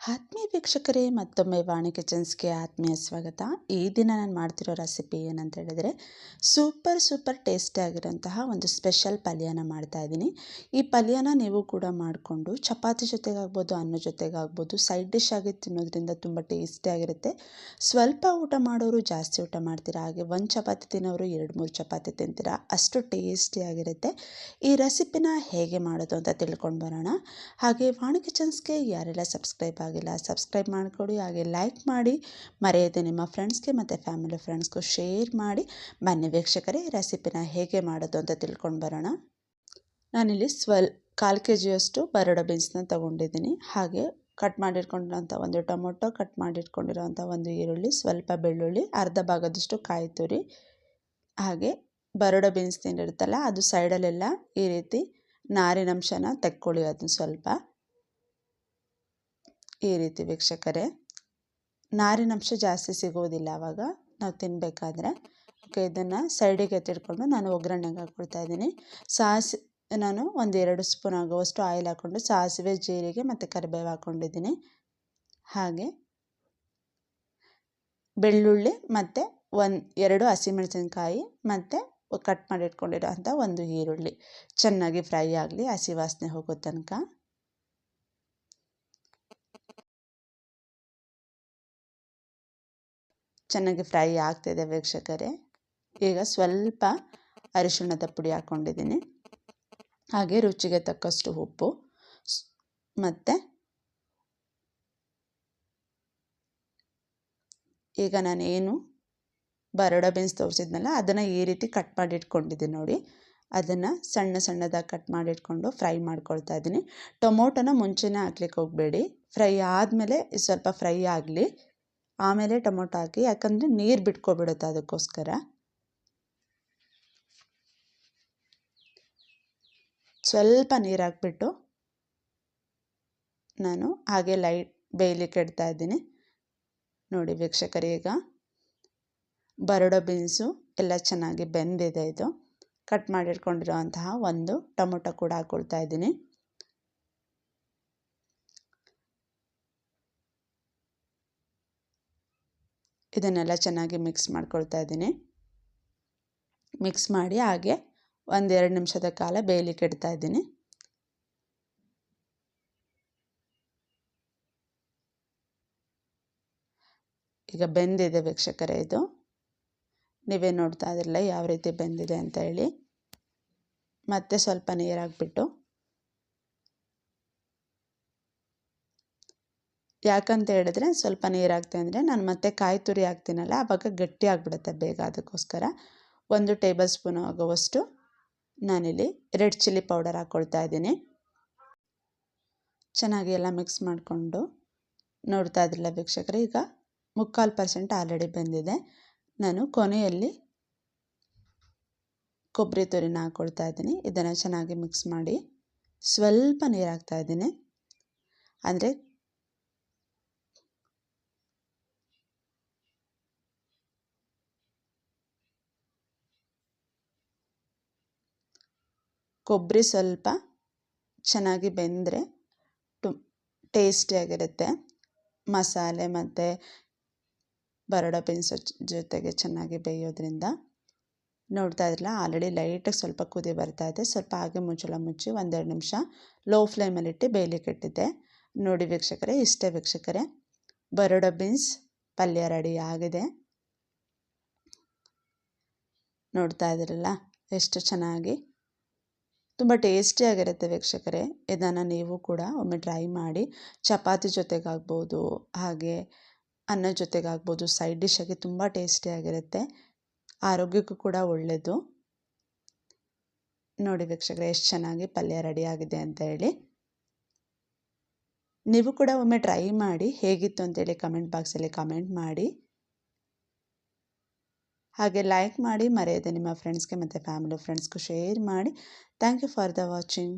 ಆತ್ಮೀಯ ವೀಕ್ಷಕರೇ, ಮತ್ತೊಮ್ಮೆ ವಾಣಿ ಕಿಚನ್ಸ್ಗೆ ಆತ್ಮೀಯ ಸ್ವಾಗತ. ಈ ದಿನ ನಾನು ಮಾಡ್ತಿರೋ ರೆಸಿಪಿ ಏನಂತ ಹೇಳಿದರೆ, ಸೂಪರ್ ಸೂಪರ್ ಟೇಸ್ಟಿ ಆಗಿರೋಂತಹ ಒಂದು ಸ್ಪೆಷಲ್ ಪಲ್ಯನ ಮಾಡ್ತಾ ಇದ್ದೀನಿ. ಈ ಪಲ್ಯನ ನೀವು ಕೂಡ ಮಾಡಿಕೊಂಡು, ಚಪಾತಿ ಜೊತೆಗಾಗ್ಬೋದು, ಅನ್ನ ಜೊತೆಗಾಗ್ಬೋದು, ಸೈಡ್ ಡಿಶ್ ಆಗಿ ತಿನ್ನೋದ್ರಿಂದ ತುಂಬ ಟೇಸ್ಟಿಯಾಗಿರುತ್ತೆ ಸ್ವಲ್ಪ ಊಟ ಮಾಡೋರು ಜಾಸ್ತಿ ಊಟ ಮಾಡ್ತೀರಾ? ಹಾಗೆ ಒಂದು ಚಪಾತಿ ತಿನ್ನೋರು ಎರಡು ಮೂರು ಚಪಾತಿ ತಿಂತೀರಾ? ಅಷ್ಟು ಟೇಸ್ಟಿಯಾಗಿರುತ್ತೆ ಈ ರೆಸಿಪಿನ ಹೇಗೆ ಮಾಡೋದು ಅಂತ ತಿಳ್ಕೊಂಡು ಬರೋಣ. ಹಾಗೆ ವಾಣಿ ಕಿಚನ್ಸ್ಗೆ ಯಾರೆಲ್ಲ ಸಬ್ಸ್ಕ್ರೈಬ್ ಆಗಿಲ್ಲ ಸಬ್ಸ್ಕ್ರೈಬ್ ಮಾಡಿಕೊಡಿ, ಹಾಗೆ ಲೈಕ್ ಮಾಡಿ. ಮರೆಯದೆ ನಿಮ್ಮ ಫ್ರೆಂಡ್ಸ್ಗೆ ಮತ್ತು ಫ್ಯಾಮಿಲಿ ಫ್ರೆಂಡ್ಸ್ಗೂ ಶೇರ್ ಮಾಡಿ. ಬನ್ನಿ ವೀಕ್ಷಕರೇ ರೆಸಿಪಿನ ಹೇಗೆ ಮಾಡೋದು ಅಂತ ತಿಳ್ಕೊಂಡು ಬರೋಣ. ನಾನಿಲ್ಲಿ ಸ್ವಲ್ ಕಾಲು ಕೆ ಜಿಯಷ್ಟು ಬರೋಡ ಬೀನ್ಸ್ನ ತೊಗೊಂಡಿದ್ದೀನಿ. ಹಾಗೆ ಕಟ್ ಮಾಡಿಟ್ಕೊಂಡಿರೋಂಥ ಒಂದು ಟೊಮೊಟೊ ಕಟ್ ಮಾಡಿಟ್ಕೊಂಡಿರೋಂಥ ಒಂದು ಈರುಳ್ಳಿ, ಸ್ವಲ್ಪ ಬೆಳ್ಳುಳ್ಳಿ, ಅರ್ಧ ಭಾಗದಷ್ಟು ಕಾಯಿ ತುರಿ. ಹಾಗೆ ಬರೋಡ ಬೀನ್ಸ್ ತಿಂದಿರುತ್ತಲ್ಲ ಅದು ಸೈಡಲ್ಲೆಲ್ಲ ಈ ರೀತಿ ನಾರಿನಂಶನ ತೆಕ್ಕೊಳ್ಳಿ, ಅದನ್ನು ಸ್ವಲ್ಪ. ಈ ರೀತಿ ವೀಕ್ಷಕರೇ ನಾರಿನಂಶ ಜಾಸ್ತಿ ಸಿಗೋದಿಲ್ಲ ಆವಾಗ ನಾವು ತಿನ್ನಬೇಕಾದ್ರೆ ಓಕೆ, ಇದನ್ನು ಸೈಡಿಗೆ ಎತ್ತಿಟ್ಕೊಂಡು ನಾನು ಒಗ್ಗರಣೆಗೆ ಹಾಕ್ಕೊಳ್ತಾ ಇದ್ದೀನಿ. ಸಾಸಿ, ನಾನು ಒಂದೆರಡು ಸ್ಪೂನ್ ಆಗುವಷ್ಟು ಆಯಿಲ್ ಹಾಕ್ಕೊಂಡು ಸಾಸಿವೆ, ಜೀರಿಗೆ ಮತ್ತು ಕರಿಬೇವು ಹಾಕ್ಕೊಂಡಿದ್ದೀನಿ ಹಾಗೆ ಬೆಳ್ಳುಳ್ಳಿ ಮತ್ತು ಒಂದು, ಎರಡು ಹಸಿಮೆಣಸಿನ್ಕಾಯಿ ಮತ್ತು ಕಟ್ ಮಾಡಿ ಇಟ್ಕೊಂಡಿರೋ ಅಂಥ ಒಂದು ಈರುಳ್ಳಿ. ಚೆನ್ನಾಗಿ ಫ್ರೈ ಆಗಲಿ, ಹಸಿ ವಾಸನೆ ಹೋಗೋ ತನಕ. ಚೆನ್ನಾಗಿ ಫ್ರೈ ಆಗ್ತಿದೆ ವೀಕ್ಷಕರೇ. ಈಗ ಸ್ವಲ್ಪ ಅರಿಶಿಣದ ಪುಡಿ ಹಾಕ್ಕೊಂಡಿದ್ದೀನಿ ಹಾಗೆ ರುಚಿಗೆ ತಕ್ಕಷ್ಟು ಉಪ್ಪು ಮತ್ತು ಈಗ ನಾನೇನು ಬರೋಡ ಬೀನ್ಸ್ ತೋರಿಸಿದ್ನಲ್ಲ, ಅದನ್ನು ಈ ರೀತಿ ಕಟ್ ಮಾಡಿ ಇಟ್ಕೊಂಡಿದ್ದೀನಿ ನೋಡಿ. ಅದನ್ನು ಸಣ್ಣ ಸಣ್ಣದಾಗಿ ಕಟ್ ಮಾಡಿಟ್ಕೊಂಡು ಫ್ರೈ ಮಾಡ್ಕೊಳ್ತಾ ಇದ್ದೀನಿ. ಟೊಮೊಟೊನ ಮುಂಚೆನೇ ಹಾಕ್ಲಿಕ್ಕೆ ಹೋಗಬೇಡಿ. ಫ್ರೈ ಆದಮೇಲೆ ಸ್ವಲ್ಪ ಫ್ರೈ ಆಗಲಿ. ಆಮೇಲೆ ಟೊಮೊಟೊ ಹಾಕಿ, ಯಾಕಂದರೆ ನೀರು ಬಿಟ್ಕೊಬಿಡುತ್ತೆ ಅದಕ್ಕೋಸ್ಕರ. ಸ್ವಲ್ಪ ನೀರು ಹಾಕ್ಬಿಟ್ಟು ನಾನು ಹಾಗೆ ಲೈಟ್ ಬೇಯಲಿಕ್ಕೆ ಇಡ್ತಾ ಇದ್ದೀನಿ. ನೋಡಿ ವೀಕ್ಷಕರಿ, ಈಗ ಬರೋಡೋ ಬೀನ್ಸು ಎಲ್ಲ ಚೆನ್ನಾಗಿ ಬೆಂದಿದೆ ಇದು. ಕಟ್ ಮಾಡಿಟ್ಕೊಂಡಿರೋ ಅಂತಹ ಒಂದು ಟೊಮೊಟೊ ಕೂಡ ಹಾಕ್ಕೊಳ್ತಾ ಇದ್ದೀನಿ. ಇದನ್ನೆಲ್ಲ ಚೆನ್ನಾಗಿ ಮಿಕ್ಸ್ ಮಾಡ್ಕೊಳ್ತಾ ಇದ್ದೀನಿ. ಮಿಕ್ಸ್ ಮಾಡಿ ಹಾಗೆ ಒಂದೆರಡು ನಿಮಿಷದ ಕಾಲ ಬೇಯಲಿಕ್ಕೆ ಇಡ್ತಾ ಇದ್ದೀನಿ. ಈಗ ಬೆಂದಿದೆ ವೀಕ್ಷಕರೇ ಇದು. ನೀವೇ ನೋಡ್ತಾ ಇದ್ರಲ್ಲ ಯಾವ ರೀತಿ ಬೆಂದಿದೆ ಅಂತ ಹೇಳಿ. ಮತ್ತೆ ಸ್ವಲ್ಪ ನೀರು ಹಾಕ್ಬಿಟ್ಟು ಯಾಕಂತ ಹೇಳಿದ್ರೆ ಸ್ವಲ್ಪ ನೀರು ಹಾಕ್ತೆ ಅಂದರೆ ನಾನು ಮತ್ತೆ ಕಾಯಿ ತುರಿ ಹಾಕ್ತೀನಲ್ಲ ಆವಾಗ ಗಟ್ಟಿ ಆಗಿಬಿಡುತ್ತೆ ಬೇಗ ಅದಕ್ಕೋಸ್ಕರ. ಒಂದು ಟೇಬಲ್ ಸ್ಪೂನ್ ಆಗುವಷ್ಟು ನಾನಿಲ್ಲಿ ರೆಡ್ ಚಿಲ್ಲಿ ಪೌಡರ್ ಹಾಕ್ಕೊಳ್ತಾ ಇದ್ದೀನಿ. ಚೆನ್ನಾಗಿ ಎಲ್ಲ ಮಿಕ್ಸ್ ಮಾಡಿಕೊಂಡು ನೋಡ್ತಾ ಇದ್ರಲ್ಲ ವೀಕ್ಷಕರು, ಈಗ ಮುಕ್ಕಾಲು ಪರ್ಸೆಂಟ್ ಆಲ್ರೆಡಿ ಬಂದಿದೆ. ನಾನು ಕೊನೆಯಲ್ಲಿ ಕೊಬ್ಬರಿ ತುರಿನ ಹಾಕ್ಕೊಳ್ತಾ ಇದ್ದೀನಿ. ಇದನ್ನು ಚೆನ್ನಾಗಿ ಮಿಕ್ಸ್ ಮಾಡಿ ಸ್ವಲ್ಪ ನೀರು ಹಾಕ್ತಾ ಇದ್ದೀನಿ. ಅಂದರೆ ಕೊಬ್ಬರಿ ಸ್ವಲ್ಪ ಚೆನ್ನಾಗಿ ಬೆಂದರೆ ಟು ಟೇಸ್ಟಿಯಾಗಿರುತ್ತೆ ಮಸಾಲೆ ಮತ್ತು ಬರೋಡ ಬೀನ್ಸ್ ಜೊತೆಗೆ ಚೆನ್ನಾಗಿ ಬೇಯೋದ್ರಿಂದ ನೋಡ್ತಾ ಇದ್ರಲ್ಲ, ಆಲ್ರೆಡಿ ಲೈಟಾಗಿ ಸ್ವಲ್ಪ ಕುದಿ ಬರ್ತಾ ಇದೆ. ಸ್ವಲ್ಪ ಹಾಗೆ ಮುಚ್ಚಳ ಮುಚ್ಚಿ ಒಂದೆರಡು ನಿಮಿಷ ಲೋ ಫ್ಲೇಮಲ್ಲಿಟ್ಟು ಬೇಯಲಿಕ್ಕೆ ಇಟ್ಟಿದ್ದೆ. ನೋಡಿ ವೀಕ್ಷಕರೇ, ಇಷ್ಟೇ ವೀಕ್ಷಕರೇ, ಬರೋಡ ಬೀನ್ಸ್ ಪಲ್ಯ ರೆಡಿ ಆಗಿದೆ. ನೋಡ್ತಾ ಇದ್ರಲ್ಲ, ಎಷ್ಟು ಚೆನ್ನಾಗಿ ತುಂಬ ಟೇಸ್ಟಿಯಾಗಿರುತ್ತೆ ವೀಕ್ಷಕರೇ. ಇದನ್ನು ನೀವು ಕೂಡ ಒಮ್ಮೆ ಟ್ರೈ ಮಾಡಿ. ಚಪಾತಿ ಜೊತೆಗಾಗ್ಬೋದು, ಹಾಗೆ ಅನ್ನ ಜೊತೆಗಾಗ್ಬೋದು, ಸೈಡ್ ಡಿಶ್ಶಾಗಿ ತುಂಬ ಟೇಸ್ಟಿಯಾಗಿರುತ್ತೆ ಆರೋಗ್ಯಕ್ಕೂ ಕೂಡ ಒಳ್ಳೆಯದು ನೋಡಿ ವೀಕ್ಷಕರೇ, ಎಷ್ಟು ಚೆನ್ನಾಗಿ ಪಲ್ಯ ರೆಡಿ ಆಗಿದೆ ಅಂತ ಹೇಳಿ. ನೀವು ಕೂಡ ಒಮ್ಮೆ ಟ್ರೈ ಮಾಡಿ, ಹೇಗಿತ್ತು ಅಂತೇಳಿ ಕಮೆಂಟ್ ಬಾಕ್ಸಲ್ಲಿ ಕಮೆಂಟ್ ಮಾಡಿ. ಹಾಗೆ ಲೈಕ್ ಮಾಡಿ ಮರೆಯದೆ ನಿಮ್ಮ ಫ್ರೆಂಡ್ಸ್ಗೆ ಮತ್ತು ಫ್ಯಾಮಿಲಿ ಫ್ರೆಂಡ್ಸ್ಗೂ ಶೇರ್ ಮಾಡಿ. Thank you for the watching